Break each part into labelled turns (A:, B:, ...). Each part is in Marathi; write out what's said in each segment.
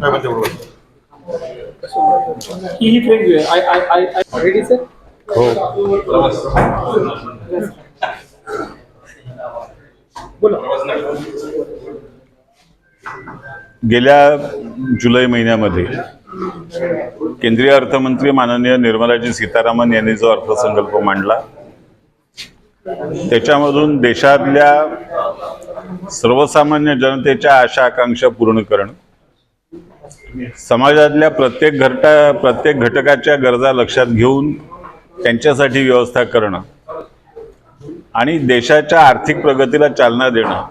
A: काय म्हणते बरोबर
B: ही ही ट्रेन घेऊया. I I I I ready sir बोला.
C: गेल्या जुलै महिन्यामध्ये केंद्रीय अर्थमंत्री माननीय निर्मलाजी सीतारामन यांनी जो अर्थसंकल्प मांडला त्याच्यामधून देशातल्या सर्वसामान्य जनतेच्या आशा आकांक्षा पूर्ण करणं समाजातल्या प्रत्येक घरटा प्रत्येक घटकाच्या गरजा लक्षात घेऊन त्यांच्यासाठी व्यवस्था करणं आणि देशाच्या आर्थिक प्रगतीला चालना देणं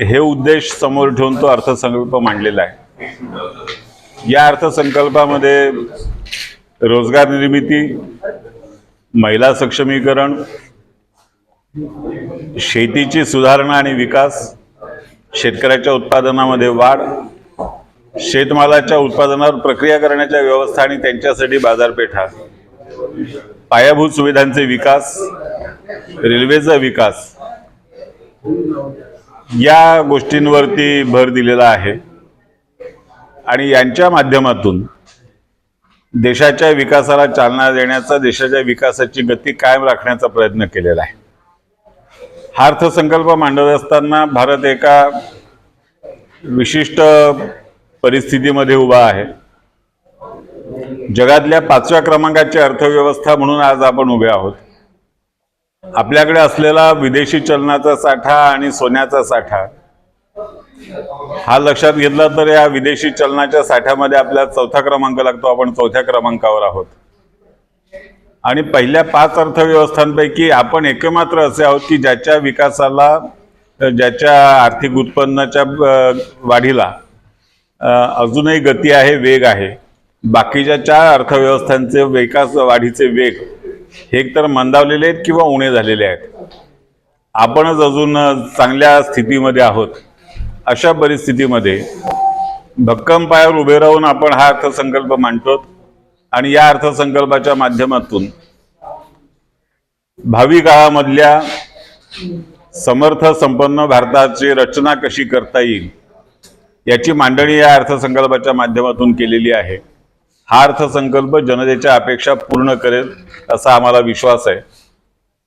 C: हे उद्देश समोर ठेवून तो अर्थसंकल्प मांडलेला आहे. या अर्थसंकल्पामध्ये रोजगार निर्मिती महिला सक्षमीकरण शेतीची सुधारणा आणि विकास शेतकऱ्याच्या उत्पादनामध्ये वाढ शेतमालाच्या उत्पादनावर प्रक्रिया करण्याच्या व्यवस्था आणि त्यांच्यासाठी बाजारपेठा. पायाभूत सुविधांचे विकास रेल्वेचा विकास. या गोष्टींवरती भर दिलेला आहे. आणि यांच्या माध्यमातून देशाच्या विकासाला चालना देण्याचा देशाच्या विकासाची गती कायम राखण्याचा प्रयत्न केलेला आहे. हा अर्थसंकल्प मांडत असताना भारत एका विशिष्ट परिस्थितीमध्ये उभा आहे. जगातल्या पाचव्या क्रमांकाची अर्थव्यवस्था म्हणून आज आपण उभे आहोत. आपल्याकडे असलेला विदेशी चलनाचा साठा आणि सोन्याचा साठा हा लक्षात घेतला तर या विदेशी चलनाच्या साठ्यामध्ये आपला चौथा क्रमांक लागतो. आपण चौथ्या क्रमांकावर आहोत. आणि पहिल्या पाच अर्थव्यवस्थांपैकी आपण एकमात्र असे आहोत की ज्याच्या विकासाला ज्याच्या आर्थिक उत्पन्नाच्या वाढीला अजूनही गती आहे वेग आहे. बाकीच्या चार अर्थव्यवस्थांचे विकास वाढीचे वेग हे तर मंदावलेले आहेत किंवा उणे झालेले आहेत. आपणच अजून चांगल्या स्थितीमध्ये आहोत. अशा परिस्थितीमध्ये भक्कम पायावर उभे राहून आपण हा अर्थसंकल्प मांडतो आणि या अर्थसंकल्पाच्या माध्यमातून भावी काळामधल्या समर्थ संपन्न भारताची रचना कशी करता येईल याची मांडणी या अर्थसंकल्पाच्या माध्यमातून केलेली आहे. हा अर्थसंकल्प जनतेच्या अपेक्षा पूर्ण करेल असा आम्हाला विश्वास आहे.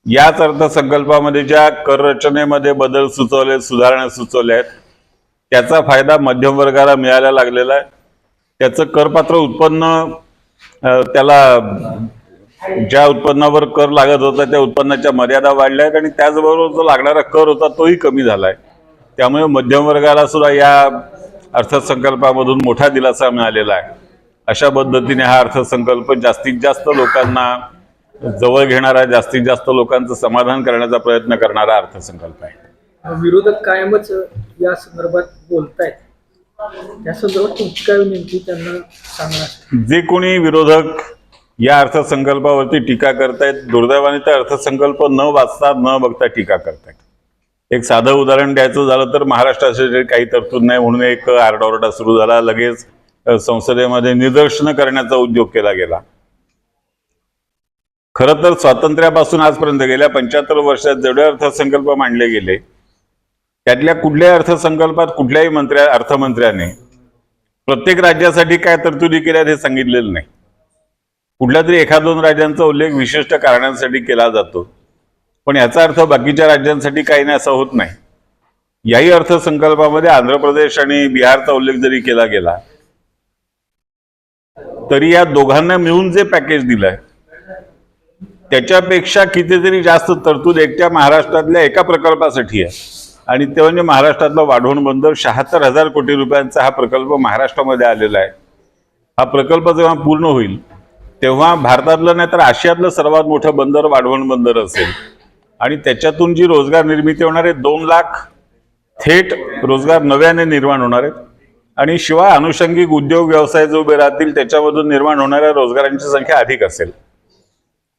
C: याच अर्थसंकल्पामध्ये ज्या कर रचनेमध्ये बदल सुचवले सुधारणा सुचवल्या आहेत त्याचा फायदा मध्यमवर्गाला मिळायला लागलेला आहे. त्याचं करपात्र उत्पन्न त्याला ज्या उत्पन्नावर कर लागत होता त्या उत्पन्नाच्या मर्यादा वाढल्या आहेत आणि त्याचबरोबर जो लागणारा कर होता तोही कमी झाला आहे. त्यामुळे मध्यमवर्गाला सुद्धा या अर्थसंकल्पामधून मोठा दिलासा मिळालेला आहे. अशा पद्धतीने हा अर्थसंकल्प जास्तीत जास्त लोकांना जवळ घेणारा जास्तीत जास्त लोकांचं समाधान करण्याचा प्रयत्न करणारा अर्थसंकल्प आहे.
B: विरोधक कायमच या संदर्भात बोलतायत. त्या
C: जे कोणी विरोधक या अर्थसंकल्पावरती टीका करतायत दुर्दैवाने तर अर्थसंकल्प न वाचता न बघता टीका करतायत. एक साधं उदाहरण द्यायचं झालं तर महाराष्ट्राचे काही तरतूद नाही म्हणून एक आरडाओरडा सुरू झाला. लगेच संसदेमध्ये निदर्शनं करण्याचा उद्योग केला गेला. खरं तर स्वातंत्र्यापासून आजपर्यंत गेल्या पंच्याहत्तर वर्षात जेवढे अर्थसंकल्प मांडले गेले त्यातल्या कुठल्याही अर्थसंकल्पात कुठल्याही मंत्र्या अर्थमंत्र्याने प्रत्येक राज्यासाठी काय तरतुदी केल्या हे सांगितलेलं नाही. कुठल्या तरी एखाद दोन राज्यांचा उल्लेख विशिष्ट कारणांसाठी केला जातो. पण याचा अर्थ बाकीच्या राज्यांसाठी काही नाही असं होत नाही. याही अर्थसंकल्पामध्ये आंध्र प्रदेश आणि बिहारचा उल्लेख जरी केला गेला तरी या दोघांना मिळून जे पॅकेज दिलंय त्याच्यापेक्षा कितीतरी जास्त तरतूद एकट्या महाराष्ट्रातल्या एका प्रकल्पासाठी आहे. आणि ते म्हणजे महाराष्ट्रातलं वाढवण बंदर शहात्तर हजार कोटी रुपयांचा हा प्रकल्प महाराष्ट्रामध्ये आलेला आहे. हा प्रकल्प जेव्हा पूर्ण होईल तेव्हा भारतातलं नाही तर आशियातलं सर्वात मोठं बंदर वाढवण बंदर असेल. आणि त्याच्यातून जी रोजगार निर्मिती होणार आहे दोन लाख थेट रोजगार नव्याने निर्माण होणार आहेत. आणि शिवाय अनुषंगिक उद्योग व्यवसाय जो उभे राहतील त्याच्यामधून निर्माण होणाऱ्या रोजगारांची संख्या अधिक असेल.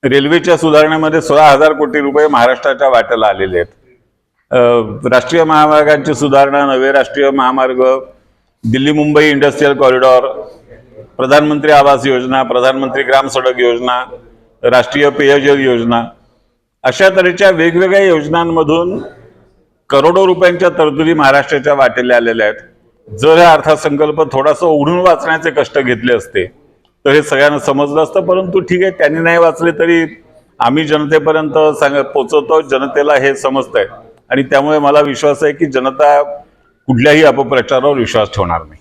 C: रेल्वेच्या सुधारणेमध्ये सोळा हजार कोटी रुपये महाराष्ट्राच्या वाट्याला आलेले आहेत. राष्ट्रीय महामार्गांची सुधारणा नवे राष्ट्रीय महामार्ग दिल्ली मुंबई इंडस्ट्रीयल कॉरिडॉर प्रधानमंत्री आवास योजना प्रधानमंत्री ग्राम सडक योजना राष्ट्रीय पेयजल योजना अशा तऱ्हेच्या वेगवेगळ्या योजनांमधून करोडो रुपयांच्या तरतुदी महाराष्ट्राच्या वाटेल्या आलेल्या आहेत. जर हा अर्थसंकल्प थोडासा उघडून वाचण्याचे कष्ट घेतले असते तर हे सगळ्यांना समजलं असतं परंतु ठीक आहे त्यांनी नाही वाचले तरी आम्ही जनतेपर्यंत सांग पोचवतो जनतेला हे समजतंय. आणि त्यामुळे मला विश्वास आहे की जनता कुठल्याही अपप्रचारावर विश्वास ठेवणार नाही.